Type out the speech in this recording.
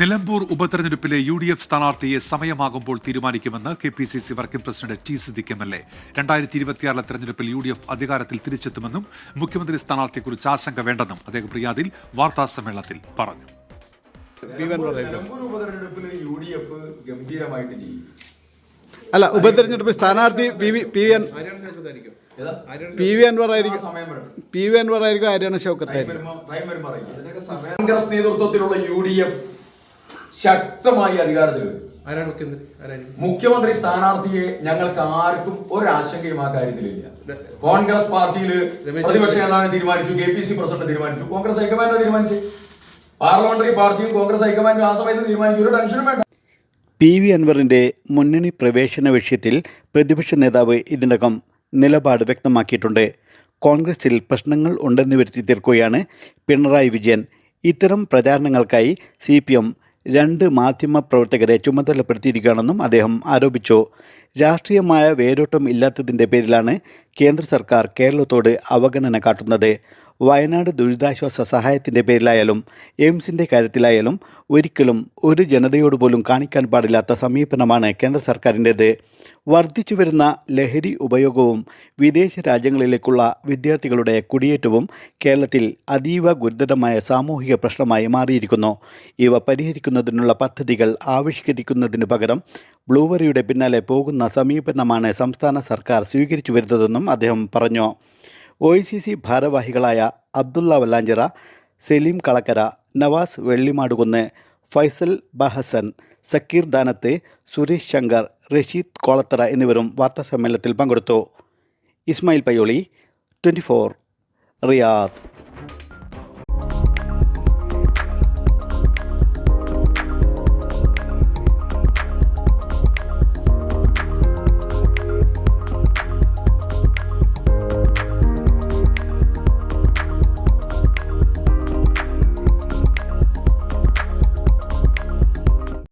നിലമ്പൂർ ഉപതെരഞ്ഞെടുപ്പിലെ U D F സ്ഥാനാർത്ഥിയെ സമയമാകുമ്പോൾ തീരുമാനിക്കുമെന്ന് K P C C working president T Siddique M L A. രണ്ടായിരത്തി ഇരുപത്തിയാറിലെ തെരഞ്ഞെടുപ്പിൽ യു ഡി എഫ് അധികാരത്തിൽ തിരിച്ചെത്തുമെന്നും മുഖ്യമന്ത്രി സ്ഥാനാർത്ഥിയെക്കുറിച്ച് ആശങ്ക വേണ്ടെന്നും അദ്ദേഹം റിയാദിൽ വാർത്താ സമ്മേളനത്തിൽ പറഞ്ഞു. അല്ല ഉപതെരഞ്ഞെടുപ്പിൽ സ്ഥാനാർത്ഥി P V P V N ഏതാ? പി വി അൻവർ ആയിരിക്കും. പി വി അൻവർ ആയിരിക്കും ആര്യാണ ഷൗക്കത്തായിരിക്കും. കോൺഗ്രസ് നേതൃത്വത്തിലുള്ള യു ഡി എഫ് ശക്തമായി അധികാരത്തിൽ വരും. മുഖ്യമന്ത്രി സ്ഥാനാർത്ഥിയെ ഞങ്ങൾക്ക് ആർക്കും ഒരാശങ്കയും ആ കാര്യത്തിലില്ല. കോൺഗ്രസ് പാർട്ടിയിൽ പ്രതിപക്ഷ നേതാവിനെ തീരുമാനിച്ചു കെ പി സി പ്രസിഡന്റ് തീരുമാനിച്ചു കോൺഗ്രസ് ഹൈക്കമാൻഡ് തീരുമാനിച്ചു. പാർലമെന്ററി പാർട്ടിയും കോൺഗ്രസ് ഹൈക്കമാൻഡും ആ സമയത്ത് തീരുമാനിച്ചു. ഒരു ടെൻഷനും വേണ്ട. പി വി അൻവറിന്റെ മുന്നണി പ്രവേശന വിഷയത്തിൽ പ്രതിപക്ഷ നേതാവ് ഇതിനകം നിലപാട് വ്യക്തമാക്കിയിട്ടുണ്ട്. കോൺഗ്രസിൽ പ്രശ്നങ്ങൾ ഉണ്ടെന്ന് വരുത്തി തീർക്കുകയാണ് പിണറായി വിജയൻ. ഇത്തരം പ്രചാരണങ്ങൾക്കായി സി പി എം രണ്ട് മാധ്യമ പ്രവർത്തകരെ ചുമതലപ്പെടുത്തിയിരിക്കുകയാണെന്നും അദ്ദേഹം ആരോപിച്ചു. രാഷ്ട്രീയമായ വേരോട്ടം ഇല്ലാത്തതിന്റെ പേരിലാണ് കേന്ദ്ര സർക്കാർ കേരളത്തോട് അവഗണന കാട്ടുന്നത്. വയനാട് ദുരിതാശ്വാസ സഹായത്തിന്റെ പേരിലായാലും എയിംസിന്റെ കാര്യത്തിലായാലും ഒരിക്കലും ഒരു ജനതയോട് പോലും കാണിക്കാൻ പാടില്ലാത്ത സമീപനമാണ് കേന്ദ്ര സർക്കാരിന്റേത് വർദ്ധിച്ചു വരുന്ന ലഹരി ഉപയോഗവും വിദേശ രാജ്യങ്ങളിലേക്കുള്ള വിദ്യാർത്ഥികളുടെ കുടിയേറ്റവും കേരളത്തിൽ അതീവ ഗുരുതരമായ സാമൂഹിക പ്രശ്നമായി മാറിയിരിക്കുന്നു. ഇവ പരിഹരിക്കുന്നതിനുള്ള പദ്ധതികൾ ആവിഷ്കരിക്കുന്നതിന് പകരം ബ്ലൂവറിയുടെ പിന്നാലെ പോകുന്ന സമീപനമാണ് സംസ്ഥാന സർക്കാർ സ്വീകരിച്ചു വരുന്നതെന്നും അദ്ദേഹം പറഞ്ഞു. ഒ ഐ സി സി ഭാരവാഹികളായ അബ്ദുള്ള വല്ലാഞ്ചിറ സലീം കളക്കര നവാസ് വെള്ളിമാടുകുന്ന് ഫൈസൽ ബഹസൻ സക്കീർ ദാനത്തെ സുരേഷ് ശങ്കർ റഷീദ് കോളത്തറ എന്നിവരും വാർത്താസമ്മേളനത്തിൽ പങ്കെടുത്തു. Ismail Payyoli twenty Riyadh.